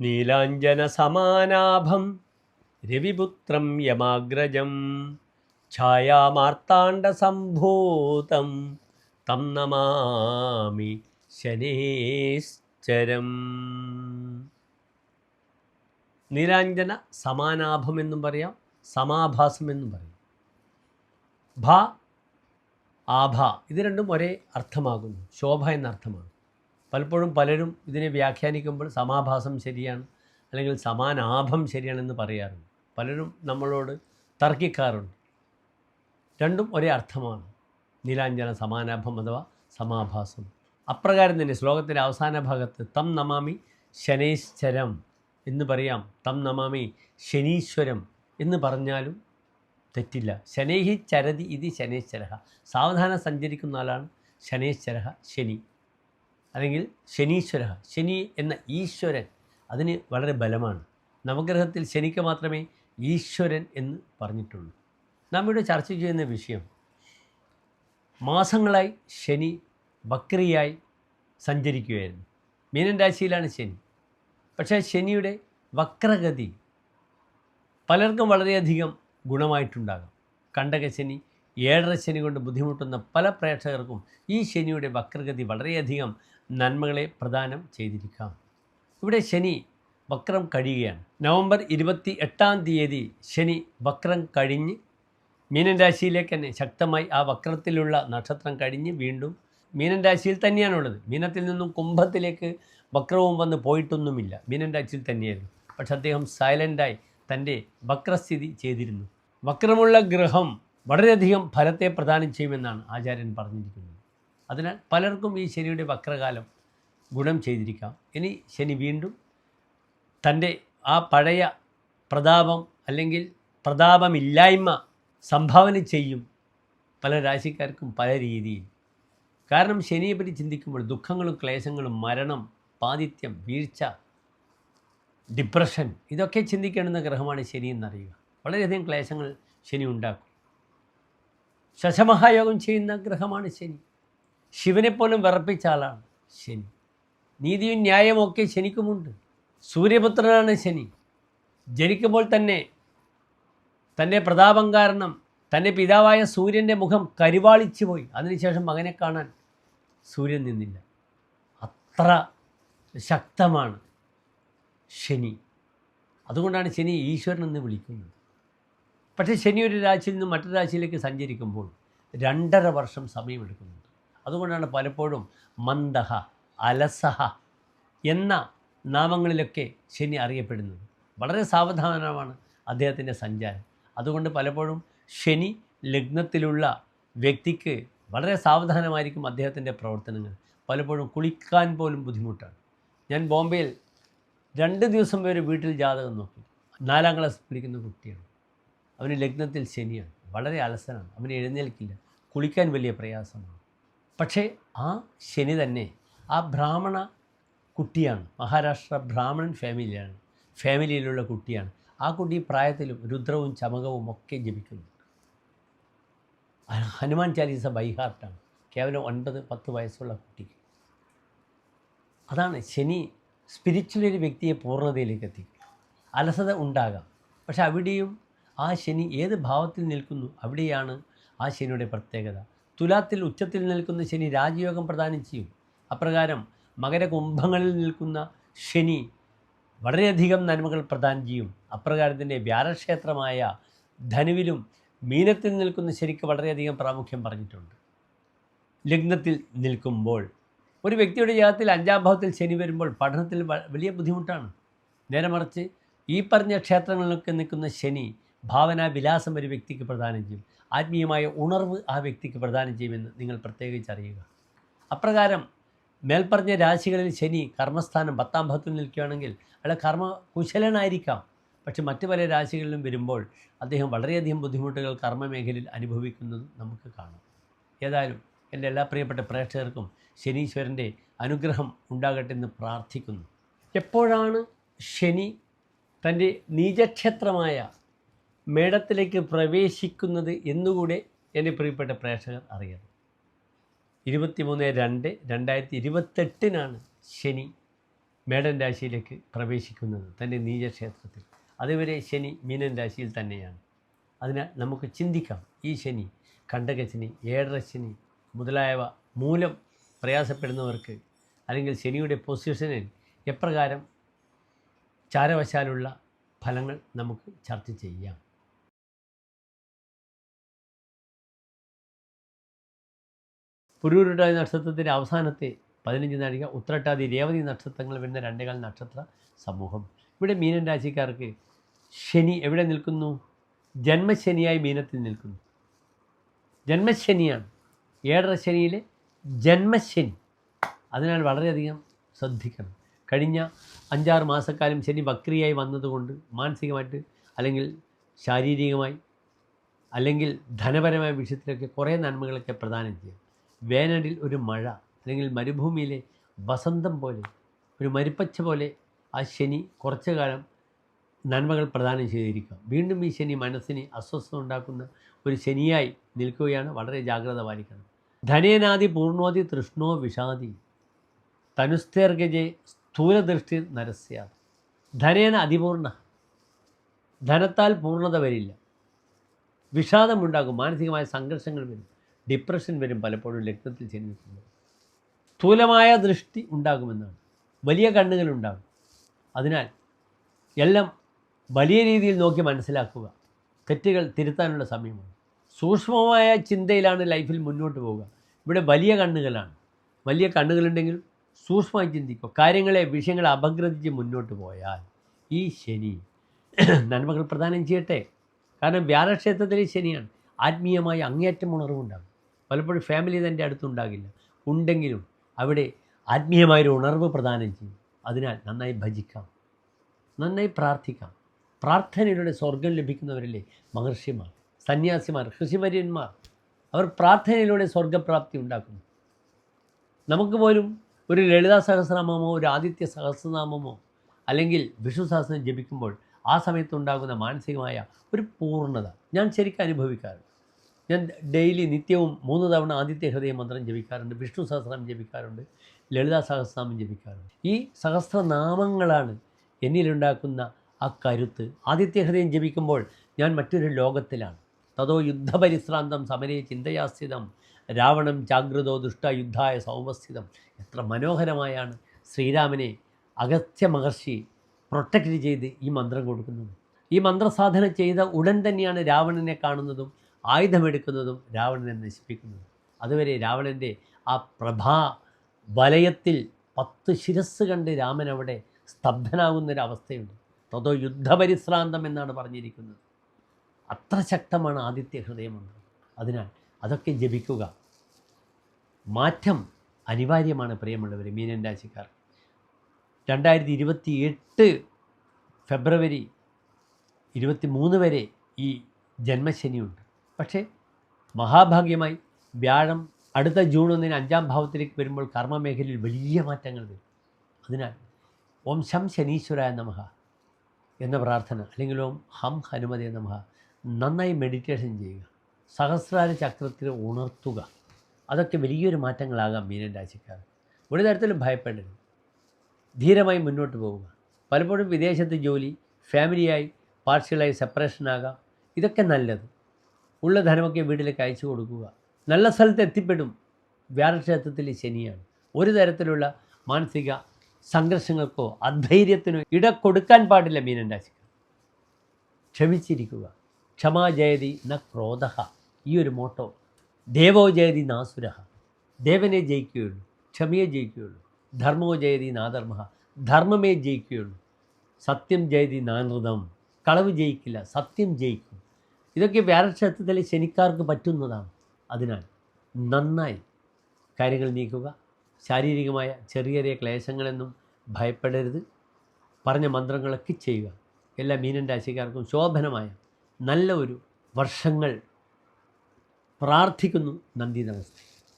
നീലാഞ്ജനസമാനാഭം. രവിപുത്രം യമാഗ്രജം. ഛായാമാർത്താണ്ഡസംഭൂതം. തം നമാമി ശനേശ്ചരം. നീലാഞ്ജന സമാനാഭം എന്നും പറയാം സമാഭാസം എന്നും പറയും. ഭ ആഭ ഇത് രണ്ടും ഒരേ അർത്ഥമാകുന്നു ശോഭ എന്ന അർത്ഥമാണ് പലപ്പോഴും പലരും ഇതിനെ വ്യാഖ്യാനിക്കുമ്പോൾ സമാഭാസം ശരിയാണ് അല്ലെങ്കിൽ സമാനാഭം ശരിയാണെന്ന് പറയാറുണ്ട്. പലരും നമ്മളോട് തർക്കിക്കാറുണ്ട്. രണ്ടും ഒരേ അർത്ഥമാണ്. നീലാഞ്ജന സമാനാഭം അഥവാ സമാഭാസം. അപ്രകാരം തന്നെ ശ്ലോകത്തിന്റെ അവസാന ഭാഗത്ത് തം നമാമി ശനൈശ്വരം എന്ന് പറയാം. തം നമാമി ശനീശ്വരം എന്ന് പറഞ്ഞാലും തെറ്റില്ല. ശനൈഹി ചരതി ഇത് ശനൈശ്വര സാവധാനം സഞ്ചരിക്കുന്ന ആളാണ് ശനൈശ്വര ശനി. അല്ലെങ്കിൽ ശനീശ്വര ശനി എന്ന ഈശ്വരൻ അതിന് വളരെ ബലമാണ്. നവഗ്രഹത്തിൽ ശനിക്ക് മാത്രമേ ഈശ്വരൻ എന്ന് പറഞ്ഞിട്ടുള്ളൂ. നാം ഇവിടെ ചർച്ച ചെയ്യുന്ന വിഷയം മാസങ്ങളായി ശനി വക്രിയായി സഞ്ചരിക്കുകയായിരുന്നു. മീനൻ രാശിയിലാണ് ശനി. പക്ഷേ ശനിയുടെ വക്രഗതി പലർക്കും വളരെയധികം ഗുണമായിട്ടുണ്ടാകാം. കണ്ടക ശനി ഏഴര ശനി കൊണ്ട് ബുദ്ധിമുട്ടുന്ന പല പ്രേക്ഷകർക്കും ഈ ശനിയുടെ വക്രഗതി വളരെയധികം നന്മകളെ പ്രദാനം ചെയ്തിരിക്കാം. ഇവിടെ ശനി വക്രം കഴിയുകയാണ്. നവംബർ ഇരുപത്തി എട്ടാം തീയതി ശനി വക്രം കഴിഞ്ഞ് മീനൻ രാശിയിലേക്ക് തന്നെ ശക്തമായി ആ വക്രത്തിലുള്ള നക്ഷത്രം കഴിഞ്ഞ് വീണ്ടും മീനൻ രാശിയിൽ തന്നെയാണുള്ളത് മീനത്തിൽ നിന്നും കുംഭത്തിലേക്ക് വക്രവും വന്ന് പോയിട്ടൊന്നുമില്ല. മീനൻ രാശിയിൽ തന്നെയായിരുന്നു. പക്ഷെ അദ്ദേഹം സൈലന്റായി തന്റെ വക്രസ്ഥിതി ചെയ്തിരുന്നു. വക്രമുള്ള ഗ്രഹം വളരെയധികം ഫലത്തെ പ്രദാനം ചെയ്യുമെന്നാണ് ആചാര്യൻ പറഞ്ഞിരിക്കുന്നത്. അതിനാൽ പലർക്കും ഈ ശനിയുടെ വക്രകാലം ഗുണം ചെയ്തിരിക്കാം. ഇനി ശനി വീണ്ടും തന്റെ ആ പഴയ പ്രതാപം അല്ലെങ്കിൽ പ്രതാപമില്ലായ്മ സംഭാവന ചെയ്യും പല രാശിക്കാർക്കും പല രീതിയിൽ. കാരണം ശനിയെപ്പറ്റി ചിന്തിക്കുമ്പോൾ ദുഃഖങ്ങളും ക്ലേശങ്ങളും മരണം പാതിത്യം വീഴ്ച ഡിപ്രഷൻ ഇതൊക്കെ ചിന്തിക്കേണ്ടുന്ന ഗ്രഹമാണ് ശനി എന്നറിയുക. വളരെയധികം ക്ലേശങ്ങൾ ശനി ഉണ്ടാക്കും. ശശമഹായോഗം ചെയ്യുന്ന ഗ്രഹമാണ് ശനി. ശിവനെപ്പോലും വിറപ്പിച്ച ആളാണ് ശനി. നീതിയും ന്യായവും ഒക്കെ ശനിക്കുമുണ്ട്. സൂര്യപുത്രനാണ് ശനി. ജനിക്കുമ്പോൾ തന്നെ തന്റെ പ്രതാപം കാരണം തന്റെ പിതാവായ സൂര്യന്റെ മുഖം കരിവാളിച്ചു പോയി. അതിനുശേഷം മകനെ കാണാൻ സൂര്യൻ നിന്നില്ല. അത്ര ശക്തമാണ് ശനി. അതുകൊണ്ടാണ് ശനി ഈശ്വരൻ എന്ന് വിളിക്കുന്നത്. പക്ഷേ ശനി ഒരു രാശിയിൽ നിന്ന് മറ്റൊരു രാശിയിലേക്ക് സഞ്ചരിക്കുമ്പോൾ രണ്ടര വർഷം സമയമെടുക്കുന്നുണ്ട് അതുകൊണ്ടാണ് പലപ്പോഴും മന്ദഹ അലസഹ എന്ന നാമങ്ങളിലൊക്കെ ശനി അറിയപ്പെടുന്നത്. വളരെ സാവധാനമാണ് അദ്ദേഹത്തിന്റെ സഞ്ചാരം. അതുകൊണ്ട് പലപ്പോഴും ശനി ലഗ്നത്തിലുള്ള വ്യക്തിക്ക് വളരെ സാവധാനമായിരിക്കും അദ്ദേഹത്തിന്റെ പ്രവർത്തനങ്ങൾ. പലപ്പോഴും കുളിക്കാൻ പോലും ബുദ്ധിമുട്ടാണ്. ഞാൻ ബോംബെയിൽ രണ്ട് ദിവസം വരെ വീട്ടിൽ ജാതകം നോക്കി. നാലാം ക്ലാസ് പഠിക്കുന്ന കുട്ടിയാണ്. അവന് ലഗ്നത്തിൽ ശനിയാണ്. വളരെ അലസനാണ്. അവന് എഴുന്നേൽക്കില്ല. കുളിക്കാൻ വലിയ പ്രയാസമാണ്. പക്ഷേ ആ ശനി തന്നെ ആ ബ്രാഹ്മണ കുട്ടിയാണ് മഹാരാഷ്ട്ര ബ്രാഹ്മണൻ ഫാമിലിയാണ് ഫാമിലിയിലുള്ള കുട്ടിയാണ്. ആ കുട്ടി പ്രായത്തിലും രുദ്രവും ചമകവും ഒക്കെ ജപിക്കുന്നു. ഹനുമാൻ ചാലീസ ബൈഹാർട്ടാണ് കേവലം ഒൻപത് പത്ത് വയസ്സുള്ള കുട്ടിക്ക്. അതാണ് ശനി സ്പിരിച്വൽ ഒരു വ്യക്തിയെ പൂർണതയിലേക്ക് എത്തിക്കും. അലസത ഉണ്ടാകാം. പക്ഷെ അവിടെയും ആ ശനി ഏത് ഭാവത്തിൽ നിൽക്കുന്നു അവിടെയാണ് ആ ശനിയുടെ പ്രത്യേകത. തുലാത്തിൽ ഉച്ചത്തിൽ നിൽക്കുന്ന ശനി രാജയോഗം പ്രദാനം ചെയ്യും. അപ്രകാരം മകരകുംഭങ്ങളിൽ നിൽക്കുന്ന ശനി വളരെയധികം നന്മകൾ പ്രദാനം ചെയ്യും. അപ്രകാരത്തിന്റെ വ്യാഴക്ഷേത്രമായ ധനുവിലും മീനത്തിൽ നിൽക്കുന്ന ശനിക്ക് വളരെയധികം പ്രാമുഖ്യം പറഞ്ഞിട്ടുണ്ട്. ലഗ്നത്തിൽ നിൽക്കുമ്പോൾ ഒരു വ്യക്തിയുടെ ജീവിതത്തിൽ അഞ്ചാം ഭാവത്തിൽ ശനി വരുമ്പോൾ പഠനത്തിൽ വലിയ ബുദ്ധിമുട്ടാണ്. നേരെ മറിച്ച് ഈ പറഞ്ഞ ക്ഷേത്രങ്ങളിലൊക്കെ നിൽക്കുന്ന ശനി ഭാവന വിലാസം ഒരു വ്യക്തിക്ക് പ്രദാനം ചെയ്യും. ആത്മീയമായ ഉണർവ് ആ വ്യക്തിക്ക് പ്രദാനം ചെയ്യുമെന്ന് നിങ്ങൾ പ്രത്യേകിച്ച് അറിയുക. അപ്രകാരം മേൽപ്പറഞ്ഞ രാശികളിൽ ശനി കർമ്മസ്ഥാനം പത്താം ഭാഗത്തിൽ നിൽക്കുകയാണെങ്കിൽ അയാൾ കർമ്മ കുശലനായിരിക്കാം പക്ഷെ മറ്റു പല രാശികളിലും വരുമ്പോൾ അദ്ദേഹം വളരെയധികം ബുദ്ധിമുട്ടുകൾ കർമ്മമേഖലയിൽ അനുഭവിക്കുന്നതും നമുക്ക് കാണാം. ഏതായാലും എന്റെ എല്ലാ പ്രിയപ്പെട്ട പ്രേക്ഷകർക്കും ശനീശ്വരന്റെ അനുഗ്രഹം ഉണ്ടാകട്ടെ എന്ന് പ്രാർത്ഥിക്കുന്നു. എപ്പോഴാണ് ശനി തന്റെ നീചക്ഷേത്രമായ മേടത്തിലേക്ക് പ്രവേശിക്കുന്നത് എന്നുകൂടെ എന്റെ പ്രിയപ്പെട്ട പ്രേക്ഷകർ അറിയണം. ഇരുപത്തിമൂന്ന് രണ്ട് രണ്ടായിരത്തി ഇരുപത്തെട്ടിനാണ് ശനി മേടൻ രാശിയിലേക്ക് പ്രവേശിക്കുന്നത് തന്റെ നീചക്ഷേത്രത്തിൽ. അതുവരെ ശനി മീനൻ രാശിയിൽ തന്നെയാണ്. അതിനാൽ നമുക്ക് ചിന്തിക്കാം. ഈ ശനി കണ്ടകശനി ഏഴരശനി മുതലായവ മൂലം പ്രയാസപ്പെടുന്നവർക്ക് അല്ലെങ്കിൽ ശനിയുടെ പൊസിഷനിൽ എപ്രകാരം ചാരവശാലുള്ള ഫലങ്ങൾ നമുക്ക് ചർച്ച ചെയ്യാം. പുരൂരുട്ടാതി നക്ഷത്രത്തിന്റെ അവസാനത്തെ പതിനഞ്ച് നാഴിക ഉത്രട്ടാതി രേവതി നക്ഷത്രങ്ങൾ വരുന്ന രണ്ടേകാൽ നക്ഷത്ര സമൂഹം. ഇവിടെ മീനൻ രാശിക്കാർക്ക് ശനി എവിടെ നിൽക്കുന്നു? ജന്മശനിയായി മീനത്തിൽ നിൽക്കുന്നു. ജന്മശനിയാണ്. ഏഴര ശനിയിലെ ജന്മശനി. അതിനാൽ വളരെയധികം ശ്രദ്ധിക്കണം. കഴിഞ്ഞ അഞ്ചാറ് മാസക്കാലം ശനി വക്രിയായി വന്നതുകൊണ്ട് മാനസികമായിട്ട് അല്ലെങ്കിൽ ശാരീരികമായി അല്ലെങ്കിൽ ധനപരമായ വിഷയത്തിലൊക്കെ കുറേ നന്മകളൊക്കെ പ്രദാനം ചെയ്യും. വേനലിൽ ഒരു മഴ അല്ലെങ്കിൽ മരുഭൂമിയിലെ വസന്തം പോലെ ഒരു മരുപ്പച്ച പോലെ ആ ശനി കുറച്ചു കാലം നന്മകൾ പ്രദാനം ചെയ്തിരിക്കുക. വീണ്ടും ഈ ശനി മനസ്സിന് അസ്വസ്ഥത ഉണ്ടാക്കുന്ന ഒരു ശനിയായി നിൽക്കുകയാണ്. വളരെ ജാഗ്രത പാലിക്കണം. ധനേനാദി പൂർണോതി തൃഷ്ണോ വിഷാദി. തനുസ്തേർഗജെ സ്ഥൂലദൃഷ്ടി നരസ്യ. ധനേന അതിപൂർണ. ധനത്താൽ പൂർണത വരില്ല. വിഷാദമുണ്ടാകും മാനസികമായ സംഘർഷങ്ങൾ വരും. ഡിപ്രഷൻ വരും പലപ്പോഴും രക്തത്തിൽ ചെന്നിട്ടുണ്ട് സ്ഥൂലമായ ദൃഷ്ടി ഉണ്ടാകുമെന്നാണ്. വലിയ കണ്ണുകളുണ്ടാകും അതിനാൽ എല്ലാം വലിയ രീതിയിൽ നോക്കി മനസ്സിലാക്കുക. തെറ്റുകൾ തിരുത്താനുള്ള സമയമാണ്. സൂക്ഷ്മമായ ചിന്തയിലാണ് ലൈഫിൽ മുന്നോട്ട് പോവുക. ഇവിടെ വലിയ കണ്ണുകളാണ്. വലിയ കണ്ണുകളുണ്ടെങ്കിൽ സൂക്ഷ്മമായി ചിന്തിക്കുക. കാര്യങ്ങളെ വിഷയങ്ങളെ അപഗ്രഥിച്ച് മുന്നോട്ട് പോയാൽ ഈ ശനി നന്മകൾ പ്രദാനം ചെയ്യട്ടെ. കാരണം വ്യാഴക്ഷേത്രത്തിലെ ശനിയാണ് ആത്മീയമായി അങ്ങേയറ്റം ഉണർവുണ്ടാകും പലപ്പോഴും ഫാമിലി തന്റെ അടുത്തുണ്ടാകില്ല ഉണ്ടെങ്കിലും അവിടെ ആത്മീയമായൊരു ഉണർവ് പ്രദാനം ചെയ്യും. അതിനാൽ നന്നായി ഭജിക്കാം. നന്നായി പ്രാർത്ഥിക്കാം. പ്രാർത്ഥനയിലൂടെ സ്വർഗം ലഭിക്കുന്നവരല്ലേ? മഹർഷിമാർ സന്യാസിമാർ ഋഷിവര്യന്മാർ. അവർ പ്രാർത്ഥനയിലൂടെ സ്വർഗപ്രാപ്തി ഉണ്ടാക്കുന്നു. നമുക്ക് പോലും ഒരു ലളിതാ സഹസ്രനാമമോ ഒരു ആദിത്യ സഹസ്രനാമമോ അല്ലെങ്കിൽ വിഷ്ണു സഹസ്രം ജപിക്കുമ്പോൾ ആ സമയത്തുണ്ടാകുന്ന മാനസികമായ ഒരു പൂർണത ഞാൻ ശരിക്കും അനുഭവിക്കാറുണ്ട്. ഞാൻ ഡെയിലി നിത്യവും മൂന്ന് തവണ ആദിത്യ ഹൃദയ മന്ത്രം ജപിക്കാറുണ്ട് വിഷ്ണു സഹസ്രം ജപിക്കാറുണ്ട് ലളിതാ സഹസ്രനാമം ജപിക്കാറുണ്ട്. ഈ സഹസ്രനാമങ്ങളാണ് എന്നിലുണ്ടാക്കുന്ന ആ കരുത്ത്. ആദിത്യ ഹൃദയം ജപിക്കുമ്പോൾ ഞാൻ മറ്റൊരു ലോകത്തിലാണ്. തതോ യുദ്ധപരിശ്രാന്തം സമരേ ചിന്തയാസ്ഥിതം രാവണം ജാഗ്രതോ ദുഷ്ട യുദ്ധായ സൗമസ്ഥിതം. എത്ര മനോഹരമായാണ് ശ്രീരാമനെ അഗസ്ത്യ മഹർഷി പ്രൊട്ടക്റ്റ് ചെയ്ത് ഈ മന്ത്രം കൊടുക്കുന്നത്. ഈ മന്ത്രസാധന ചെയ്ത ഉടൻ തന്നെയാണ് രാവണനെ കാണുന്നതും ആയുധമെടുക്കുന്നതും രാവണനെ നശിപ്പിക്കുന്നതും. അതുവരെ രാവണന്റെ ആ പ്രഭാ വലയത്തിൽ പത്ത് ശിരസ് കണ്ട് രാമൻ അവിടെ സ്തബ്ധനാകുന്നൊരവസ്ഥയുണ്ട്. തതോ യുദ്ധപരിശ്രാന്തം എന്നാണ് പറഞ്ഞിരിക്കുന്നത്. അത്ര ശക്തമാണ് ആദിത്യ ഹൃദയമുണ്ട്. അതിനാൽ അതൊക്കെ ജപിക്കുക. മാറ്റം അനിവാര്യമാണ് പ്രിയമുള്ളവർ മീനൻ രാശിക്കാർ. രണ്ടായിരത്തി ഇരുപത്തി എട്ട് ഫെബ്രുവരി ഇരുപത്തി മൂന്ന് വരെ ഈ ജന്മശനിയുണ്ട്. പക്ഷേ മഹാഭാഗ്യമായി വ്യാഴം അടുത്ത ജൂൺ ഒന്നിന് അഞ്ചാം ഭാവത്തിലേക്ക് വരുമ്പോൾ കർമ്മമേഖലയിൽ വലിയ മാറ്റങ്ങൾ വരും. അതിനാൽ ഓം ശം ശനീശ്വരായ നമഹ എന്ന പ്രാർത്ഥന അല്ലെങ്കിൽ ഓം ഹം ഹനുമതേ നമഹ നന്നായി മെഡിറ്റേഷൻ ചെയ്യുക സഹസ്രാര ചക്രത്തിൽ ഉണർത്തുക. അതൊക്കെ വലിയൊരു മാറ്റങ്ങളാകാം മീനൻ രാശിക്കാർ. ഒരു തരത്തിലും ഭയപ്പെടരുത്. ധീരമായി മുന്നോട്ട് പോവുക പലപ്പോഴും വിദേശത്ത് ജോലി ഫാമിലിയായി പാർഷ്യലായി സെപ്പറേഷനാകാം ഇതൊക്കെ നല്ലത്. ഉള്ള ധനമൊക്കെ വീട്ടിലേക്ക് അയച്ചു കൊടുക്കുക. നല്ല സ്ഥലത്ത് എത്തിപ്പെടും. വ്യാഴക്ഷേത്രത്തിൽ ശനിയാണ്. ഒരു തരത്തിലുള്ള മാനസിക സംഘർഷങ്ങൾക്കോ അധൈര്യത്തിനോ ഇട കൊടുക്കാൻ പാടില്ല മീനൻ രാശിക്കാർ. ക്ഷമിച്ചിരിക്കുക. ക്ഷമാ ജയതി ന ക്രോധ. ഈ ഒരു മോട്ടോ. ദേവോ ജയതി നാസുര ദേവനെ ജയിക്കുകയുള്ളൂ. ക്ഷമയെ ജയിക്കുകയുള്ളൂ. ധർമ്മോ ജയതി നാധർമ്മ ധർമ്മമേ ജയിക്കുകയുള്ളൂ. സത്യം ജയതി നാനൃതം കളവ് ജയിക്കില്ല. സത്യം ജയിക്കും. ഇതൊക്കെ വ്യാഴക്ഷേത്രത്തിലെ ശനിക്കാർക്ക് പറ്റുന്നതാണ്. അതിനാൽ നന്നായി കാര്യങ്ങൾ നീക്കുക. ശാരീരികമായ ചെറിയ ചെറിയ ക്ലേശങ്ങളെന്നും ഭയപ്പെടരുത്. പറഞ്ഞ മന്ത്രങ്ങളൊക്കെ ചെയ്യുക. എല്ലാ മീനൻ രാശിക്കാർക്കും ശോഭനമായ നല്ല ഒരു വർഷങ്ങൾ പ്രാർത്ഥിക്കുന്നു. നന്ദി നമസ്തേ.